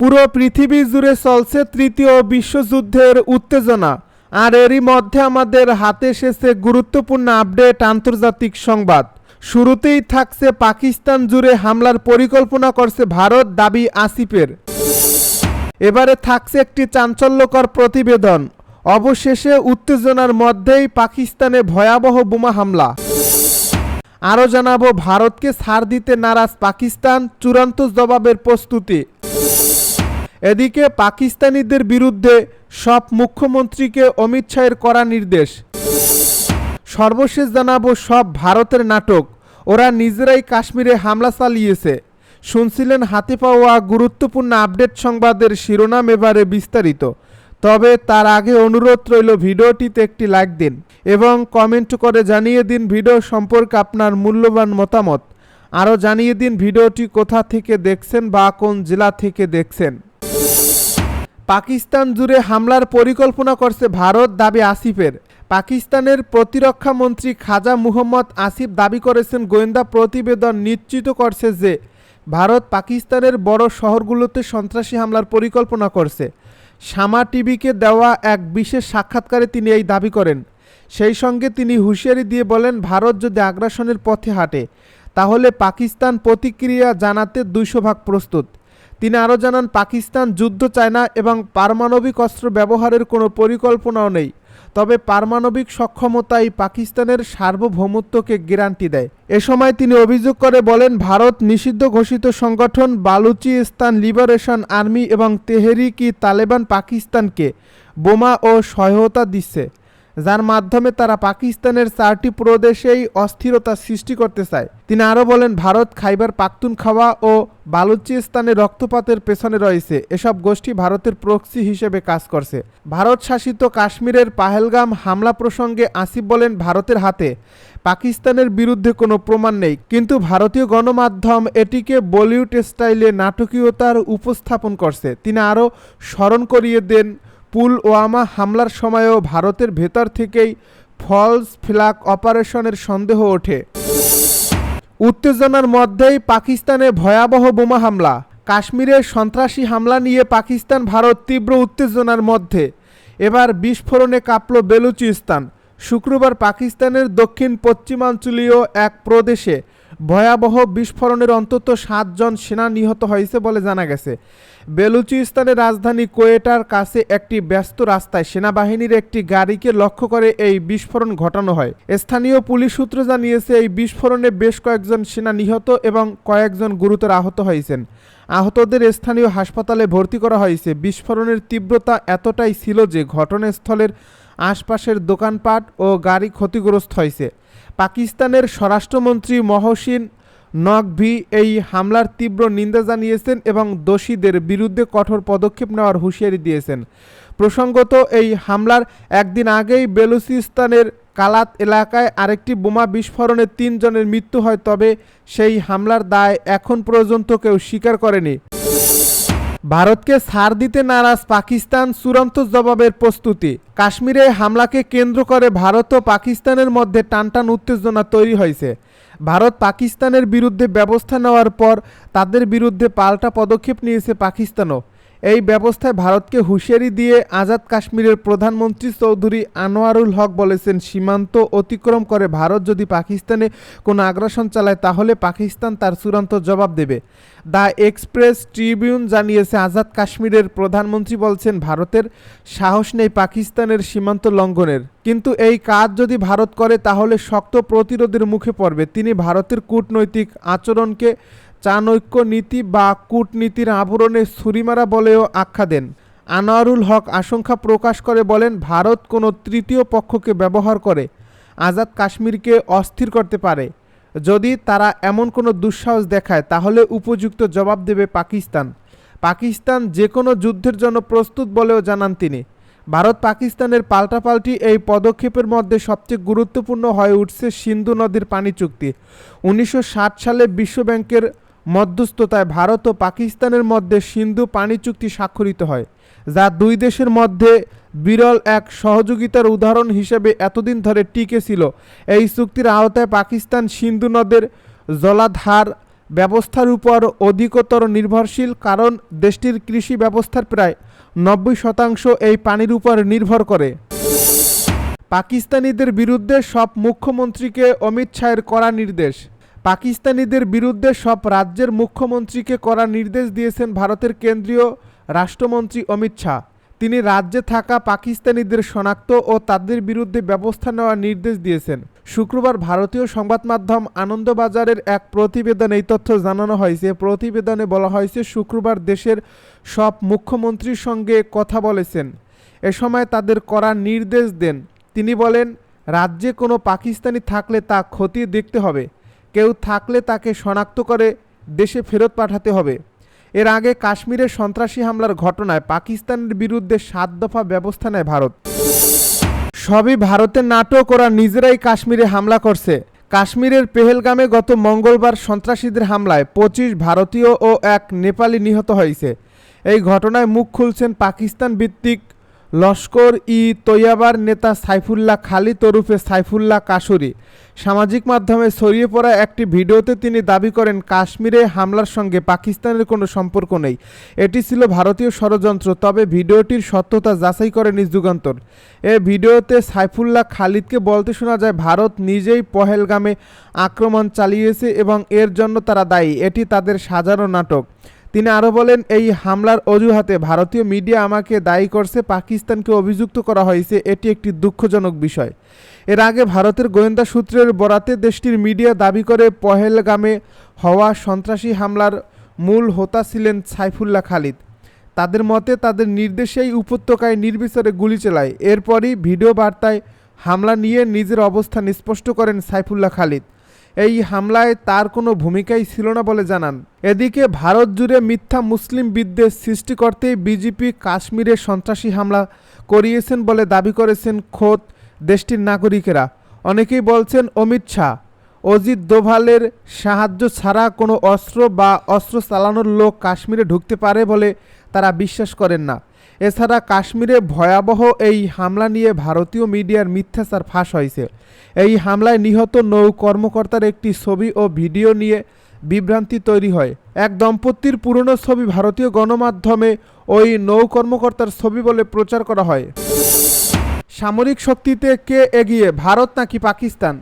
পুরো পৃথিবী জুড়ে চলছে তৃতীয় বিশ্বযুদ্ধের উত্তেজনা। আর এরই মধ্যে আমাদের হাতে এসেছে গুরুত্বপূর্ণ আপডেট আন্তর্জাতিক সংবাদ। শুরুতেই থাকছে পাকিস্তান জুড়ে হামলার পরিকল্পনা করছে ভারত, দাবি আসিফের। এবারে থাকছে একটি চাঞ্চল্যকর প্রতিবেদন। অবশেষে উত্তেজনার মধ্যেই পাকিস্তানে ভয়াবহ বোমা হামলা। আরও জানাব, ভারতকে ছাড় দিতে নারাজ পাকিস্তান, চূড়ান্ত জবাবের প্রস্তুতি। এদিকে পাকিস্তানিদের বিরুদ্ধে সব মুখ্যমন্ত্রীকে অমিত শাহের করা নির্দেশ। সর্বশেষ জানাব সব ভারতের নাটক। ওরা নিজেরাই কাশ্মীরে হামলা চালিয়েছে। শুনছিলেন হাতে পাওয়া গুরুত্বপূর্ণ আপডেট সংবাদের শিরোনাম এবারে বিস্তারিত। তবে তার আগে অনুরোধ রইল ভিডিওটিতে একটি লাইক দিন এবং কমেন্ট করে জানিয়ে দিন ভিডিও সম্পর্কে আপনার মূল্যবান মতামত। আরও জানিয়ে দিন ভিডিওটি কোথা থেকে দেখছেন বা কোন জেলা থেকে দেখছেন। পাকিস্তান জুড়ে হামলার পরিকল্পনা করছে ভারত, দাবি আসিফের। পাকিস্তানের প্রতিরক্ষা মন্ত্রী খাজা মুহম্মদ আসিফ দাবি করেছেন, গোয়েন্দা প্রতিবেদন নিশ্চিত করছে যে ভারত পাকিস্তানের বড় শহরগুলোতে সন্ত্রাসী হামলার পরিকল্পনা করছে। শামা টিভিকে দেওয়া এক বিশেষ সাক্ষাৎকারে তিনি এই দাবি করেন। সেই সঙ্গে তিনি হুঁশিয়ারি দিয়ে বলেন, ভারত যদি আগ্রাসনের পথে হাঁটে, তাহলে পাকিস্তান প্রতিক্রিয়া জানাতে দুইশো ভাগ প্রস্তুত। তিনি আরও জানান, পাকিস্তান, যুদ্ধ চায় না এবং পারমাণবিক অস্ত্র ব্যবহারের কোনো পরিকল্পনাও নেই। তবে পারমাণবিক সক্ষমতাই পাকিস্তানের সার্বভৌমত্বকে গ্যারান্টি দেয়। এ সময় তিনি অভিযোগ করে বলেন, ভারত নিষিদ্ধ ঘোষিত সংগঠন বালুচিস্তান লিবারেশন আর্মি এবং তেহরিকি তালেবান পাকিস্তানকে বোমা ও সহায়তা দিচ্ছে। যার মাধ্যমে তারা পাকিস্তানের চারটি প্রদেশেই অস্থিরতা সৃষ্টি করতে চায়। তিনি আরও বলেন, ভারত খাইবার পাখতুনখাওয়া ও বালুচিস্তানে রক্তপাতের পেছনে রয়েছে। এসব গোষ্ঠী ভারতের প্রক্সি হিসেবে কাজ করছে। ভারত শাসিত কাশ্মীরের পাহেলগাম হামলা প্রসঙ্গে আসিফ বলেন, ভারতের হাতে পাকিস্তানের বিরুদ্ধে কোনো প্রমাণ নেই। কিন্তু ভারতীয় গণমাধ্যম এটিকে বলিউড স্টাইলে নাটকীয়তার উপস্থাপন করছে। তিনি আরও স্মরণ করিয়ে দেন পুলওয়ামা হামলার সময়ও ভারতের ভেতর থেকেই ফলস ফ্ল্যাগ অপারেশনের সন্দেহ ওঠে। উত্তেজনার মধ্যেই পাকিস্তানে ভয়াবহ বোমা হামলা। কাশ্মীরে সন্ত্রাসী হামলা নিয়ে পাকিস্তান, ভারত তীব্র উত্তেজনার মধ্যে। এবার বিস্ফোরণে কাঁপল বেলুচিস্তান। শুক্রবার পাকিস্তানের দক্ষিণ পশ্চিমাঞ্চলীয় এক প্রদেশে ভয়াবহ বিস্ফোরণের অন্তত সাতজন সেনা নিহত হয়েছে বলে জানা গেছে। বেলুচিস্তানের রাজধানী কোয়েটার কাছে একটি ব্যস্ত রাস্তায় সেনাবাহিনীর একটি গাড়িকে লক্ষ্য করে এই বিস্ফোরণ ঘটানো হয়। স্থানীয় পুলিশ সূত্র জানিয়েছে, এই বিস্ফোরণে বেশ কয়েকজন সেনা নিহত এবং কয়েকজন গুরুতর আহত হয়েছেন। আহতদের স্থানীয় হাসপাতালে ভর্তি করা হয়েছে। বিস্ফোরণের তীব্রতা এতটাই ছিল যে ঘটনাস্থলের আশপাশের দোকানপাট ও গাড়ি ক্ষতিগ্রস্ত হয়েছে। পাকিস্তানের স্বরাষ্ট্রমন্ত্রী মহসিন নকভি এই হামলার তীব্র নিন্দা জানিয়েছেন এবং দোষীদের বিরুদ্ধে কঠোর পদক্ষেপ নেওয়ার হুঁশিয়ারি দিয়েছেন। প্রসঙ্গত, এই হামলার একদিন আগেই বেলুচিস্তানের কালাত এলাকায় আরেকটি বোমা বিস্ফোরণে তিনজনের মৃত্যু হয়, তবে সেই হামলার দায় এখন পর্যন্ত কেউ স্বীকার করেনি। ভারতকে সার দিতে নারাজ পাকিস্তান চূড়ান্ত জবাবের প্রস্তুতি। কাশ্মীরে হামলাকে কেন্দ্র করে ভারত ও পাকিস্তানের মধ্যে টানটান উত্তেজনা তৈরি হয়েছে। ভারত পাকিস্তানের বিরুদ্ধে ব্যবস্থা নেওয়ার পর তাদের বিরুদ্ধে পাল্টা পদক্ষেপ নিয়েছে পাকিস্তানও। এই ব্যবস্থায় ভারতকে হুঁশিয়ারি দিয়ে আজাদ কাশ্মীরের প্রধানমন্ত্রী চৌধুরী আনোয়ারুল হক বলেছেন, সীমান্ত অতিক্রম করে ভারত যদি পাকিস্তানে কোনো আগ্রাসন চালায়, তাহলে পাকিস্তান তার চূড়ান্ত জবাব দেবে। দ্য এক্সপ্রেস ট্রিবিউন জানিয়েছে, আজাদ কাশ্মীরের প্রধানমন্ত্রী বলছেন, ভারতের সাহস নেই পাকিস্তানের সীমান্ত লঙ্ঘনের। কিন্তু এই কাজ যদি ভারত করে, তাহলে শক্ত প্রতিরোধের মুখে পড়বে। তিনি ভারতের কূটনৈতিক আচরণকে চাণক্য নীতি বা কূটনীতির আবরণে ছুরিমারা বলেও আখ্যা দেন। আনোয়ারুল হক আশঙ্কা প্রকাশ করে বলেন, ভারত কোনো তৃতীয় পক্ষকে ব্যবহার করে আজাদ কাশ্মীরকে অস্থির করতে পারে। যদি তারা এমন কোনো দুঃসাহস দেখায়, তাহলে উপযুক্ত জবাব দেবে পাকিস্তান। পাকিস্তান যে কোনো যুদ্ধের জন্য প্রস্তুত বলেও জানান তিনি। ভারত পাকিস্তানের পাল্টাপাল্টি এই পদক্ষেপের মধ্যে সবচেয়ে গুরুত্বপূর্ণ হয়ে উঠছে সিন্ধু নদীর পানি চুক্তি। উনিশশো ষাট সালে বিশ্বব্যাংকের মধ্যস্থতায় ভারত ও পাকিস্তানের মধ্যে সিন্ধু পানি চুক্তি স্বাক্ষরিত হয়, যা দুই দেশের মধ্যে বিরল এক সহযোগিতার উদাহরণ হিসেবে এতদিন ধরে টিকে ছিল। এই চুক্তির আওতায় পাকিস্তান সিন্ধু নদের জলাধার ব্যবস্থার উপর অধিকতর নির্ভরশীল, কারণ দেশটির কৃষি ব্যবস্থার প্রায় নব্বই শতাংশ এই পানির উপর নির্ভর করে। পাকিস্তানিদের বিরুদ্ধে সব মুখ্যমন্ত্রীকে অমিত শাহের কড়া নির্দেশ। পাকিস্তানিদের বিরুদ্ধে সব রাজ্যের মুখ্যমন্ত্রীকে কড়া নির্দেশ দিয়েছেন ভারতের কেন্দ্রীয় রাষ্ট্রমন্ত্রী অমিত শাহ। তিনি রাজ্যে থাকা পাকিস্তানিদের শনাক্ত ও তাদের বিরুদ্ধে ব্যবস্থা নেওয়ার নির্দেশ দিয়েছেন। শুক্রবার ভারতীয় সংবাদ মাধ্যম আনন্দবাজারের এক প্রতিবেদনে এই তথ্য জানানো হয়েছে। প্রতিবেদনে বলা হয়েছে, শুক্রবার দেশের সব মুখ্যমন্ত্রীর সঙ্গে কথা বলেছেন। এ সময় তাদের করার নির্দেশ দেন। তিনি বলেন, রাজ্যে কোনো পাকিস্তানি থাকলে তা খতিয়ে দেখতে হবে। কেউ থাকলে তাকে শনাক্ত করে দেশে ফেরত পাঠাতে হবে। এর আগে কাশ্মীরের সন্ত্রাসী হামলার ঘটনায় পাকিস্তানের বিরুদ্ধে সাত দফা ব্যবস্থা নেয় ভারত। সবই ভারতের নাটক, ওরা নিজেরাই কাশ্মীরে হামলা করছে। কাশ্মীরের পেহেলগামে গত মঙ্গলবার সন্ত্রাসীদের হামলায় পঁচিশ ভারতীয় ও এক নেপালি নিহত হয়েছে। এই ঘটনায় মুখ খুলছেন পাকিস্তান ভিত্তিক লস্কর ই তৈয়াবার নেতা সাইফুল্লাহ খালিদ ওরুফে সাইফুল্লাহ কাসুরি সামাজিক মাধ্যমে ছড়িয়ে পড়া একটি ভিডিওতে তিনি দাবি করেন, কাশ্মীরে হামলার সঙ্গে পাকিস্তানের কোনো সম্পর্ক নেই। এটি ছিল ভারতীয় ষড়যন্ত্র, তবে ভিডিওটির সত্যতা যাচাই করেনি যুগান্তর। এ ভিডিওতে সাইফুল্লাহ খালিদকে বলতে শোনা যায়, ভারত নিজেই পহেলগামে আক্রমণ চালিয়েছে এবং এর জন্য তারা দায়ী। এটি তাদের সাজানো নাটক। তিনি আরও বলেন, এই হামলার অজুহাতে ভারতীয় মিডিয়া আমাকে দায়ী করছে পাকিস্তানকে অভিযুক্ত করা হয়েছে। এটি একটি দুঃখজনক বিষয়। এর আগে ভারতের গোয়েন্দা সূত্রের বরাতে দেশটির মিডিয়া দাবি করে, পহেলগামে হওয়া সন্ত্রাসী হামলার মূল হোতা ছিলেন সাইফুল্লাহ খালিদ। তাদের মতে, তাদের নির্দেশেই উপত্যকায় নির্বিচারে গুলি চালায়। এরপরই ভিডিও বার্তায় হামলা নিয়ে নিজের অবস্থান স্পষ্ট করেন সাইফুল্লাহ খালিদ। এই হামলায় তার কোনো ভূমিকাই ছিল না বলে জানান। এদিকে ভারত জুড়ে মিথ্যা মুসলিম বিদ্বেষ সৃষ্টি করতেই বিজেপি কাশ্মীরে সন্ত্রাসী হামলা করিয়েছেন বলে দাবি করেছেন খোদ দেশটির নাগরিকেরা। অনেকেই বলছেন অমিত শাহ। অজিত দোভালের সাহায্য ছাড়া কোনো অস্ত্র বা অস্ত্র চালানোর লোক কাশ্মীরে ঢুকতে পারে বলে তারা বিশ্বাস করেন না। এছাড়া কাশ্মীরে ভয়াবহ এই হামলা নিয়ে ভারতীয় মিডিয়ার মিথ্যাচার ফাঁস হয়েছে। এই হামলায় নিহত নৌ কর্মকর্তার একটি ছবি ও ভিডিও নিয়ে বিভ্রান্তি তৈরি হয়। এক দম্পতির পুরনো ছবি ভারতীয় গণমাধ্যমে ওই নৌ কর্মকর্তার ছবি বলে প্রচার করা হয়। সামরিক শক্তিতে কে এগিয়ে, ভারত নাকি পাকিস্তান?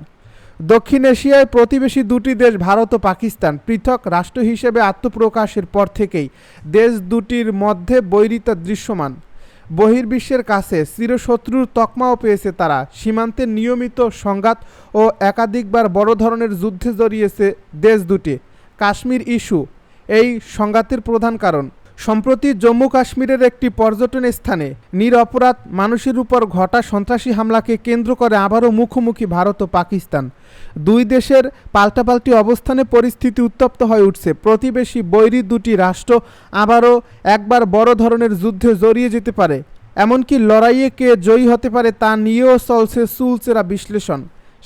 দক্ষিণ এশিয়ায় প্রতিবেশী দুটি দেশ, ভারত ও পাকিস্তান, পৃথক রাষ্ট্র হিসেবে আত্মপ্রকাশের পর থেকেই দেশ দুটির মধ্যে বৈরিতা দৃশ্যমান। বহির্বিশ্বের কাছে চিরশত্রুর তকমাও পেয়েছে তারা। সীমান্তে নিয়মিত সংঘাত ও একাধিকবার বড় ধরনের যুদ্ধে জড়িয়েছে দেশ দুটি। কাশ্মীর ইস্যু, এই সংঘাতের প্রধান কারণ। সম্প্রতি জম্মু কাশ্মীরের একটি পর্যটন স্থানে নিরপরাধ মানুষের উপর ঘটা সন্ত্রাসী হামলাকে কেন্দ্র করে আবারও মুখোমুখি ভারত ও পাকিস্তান। দুই দেশের পাল্টাপাল্টি অবস্থানে পরিস্থিতি উত্তপ্ত হয়ে উঠছে। প্রতিবেশী বৈরী দুটি রাষ্ট্র আবারও একবার বড় ধরনের যুদ্ধে জড়িয়ে যেতে পারে। এমনকি লড়াইয়ে কে জয়ী হতে পারে তা নিয়েও চলছে চুলচেরা বিশ্লেষণ।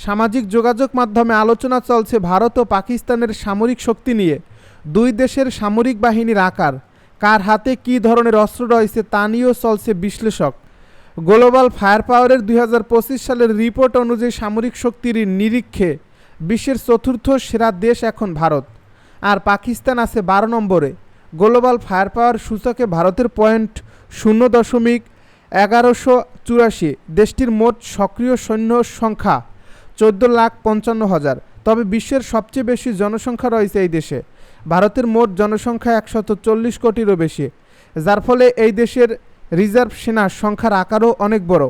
সামাজিক যোগাযোগ মাধ্যমে আলোচনা চলছে ভারত ও পাকিস্তানের সামরিক শক্তি নিয়ে। দুই দেশের সামরিক বাহিনীর আকার কার হাতে কী ধরনের অস্ত্র রয়েছে তা নিয়েও চলছে বিশ্লেষক। গ্লোবাল ফায়ার পাওয়ারের দুই হাজার পঁচিশ সালের রিপোর্ট অনুযায়ী সামরিক শক্তির নিরীক্ষে বিশ্বের চতুর্থ সেরা দেশ এখন ভারত। আর পাকিস্তান আছে বারো নম্বরে। গ্লোবাল ফায়ার পাওয়ার সূচকে ভারতের পয়েন্ট শূন্য দশমিক এগারোশো চুরাশি। দেশটির মোট সক্রিয় সৈন্য সংখ্যা চোদ্দ লাখ পঞ্চান্ন হাজার। তবে বিশ্বের সবচেয়ে বেশি জনসংখ্যা রয়েছে এই দেশে। ভারতের মোট জনসংখ্যা একশত চল্লিশ কোটিরও বেশি, যার ফলে এই দেশের রিজার্ভ সেনার সংখ্যার আকারও অনেক বড়।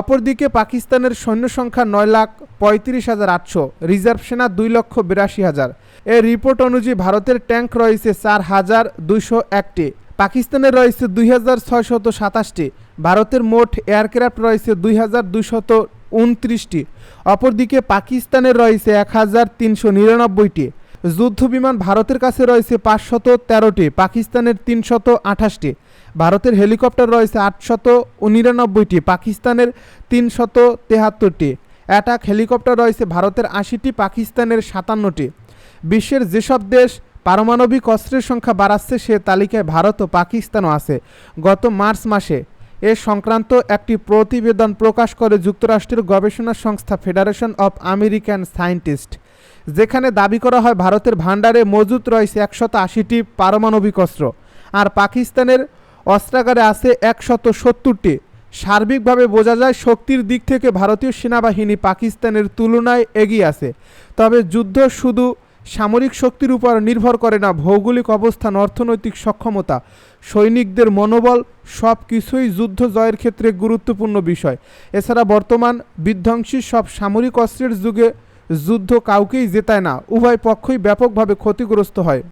অপরদিকে পাকিস্তানের সৈন্য সংখ্যা নয় লাখ পঁয়ত্রিশ হাজার আটশো, রিজার্ভ সেনা দুই লক্ষ বিরাশি হাজার। এর রিপোর্ট অনুযায়ী ভারতের ট্যাঙ্ক রয়েছে চার হাজার দুইশো একটি, পাকিস্তানের রয়েছে দুই হাজার ছয়শত সাতাশটি, ভারতের মোট এয়ারক্রাফট রয়েছে দুই হাজার দুইশত উনত্রিশটি, অপরদিকে পাকিস্তানের রয়েছে এক হাজার তিনশো নিরানব্বইটি। যুদ্ধবিমান ভারতের কাছে রয়েছে পাঁচশত তেরোটি, পাকিস্তানের তিনশত আঠাশটি। ভারতের হেলিকপ্টার রয়েছে আটশত নিরানব্বইটি পাকিস্তানের তিনশত তেহাত্তরটি। অ্যাটাক হেলিকপ্টার রয়েছে ভারতের আশিটি, পাকিস্তানের সাতান্নটি। বিশ্বের যেসব দেশ পারমাণবিক অস্ত্রের সংখ্যা বাড়াচ্ছে, সে তালিকায় ভারত ও পাকিস্তানও আছে। গত মার্চ মাসে এ সংক্রান্ত একটি প্রতিবেদন প্রকাশ করে যুক্তরাষ্ট্রের গবেষণা সংস্থা ফেডারেশন অব আমেরিকান সায়েন্টিস্ট যেখানে দাবি করা হয় ভারতের ভাণ্ডারে মজুত রয়েছে একশত আশিটি পারমাণবিক অস্ত্র, আর পাকিস্তানের অস্ত্রাগারে আছে একশত সত্তরটি। সার্বিকভাবে বোঝা যায় শক্তির দিক থেকে ভারতীয় সেনাবাহিনী পাকিস্তানের তুলনায় এগিয়ে আছে। তবে যুদ্ধ শুধু সামরিক শক্তির উপর নির্ভর করে না, ভৌগোলিক অবস্থান, অর্থনৈতিক সক্ষমতা, সৈনিকদের মনোবল সব কিছুই যুদ্ধ জয়ের ক্ষেত্রে গুরুত্বপূর্ণ বিষয়। এছাড়া বর্তমান বিধ্বংসী সব সামরিক অস্ত্রের যুগে যুদ্ধ কাউকেই জেতায় না। উভয় পক্ষই ব্যাপকভাবে ক্ষতিগ্রস্ত হয়।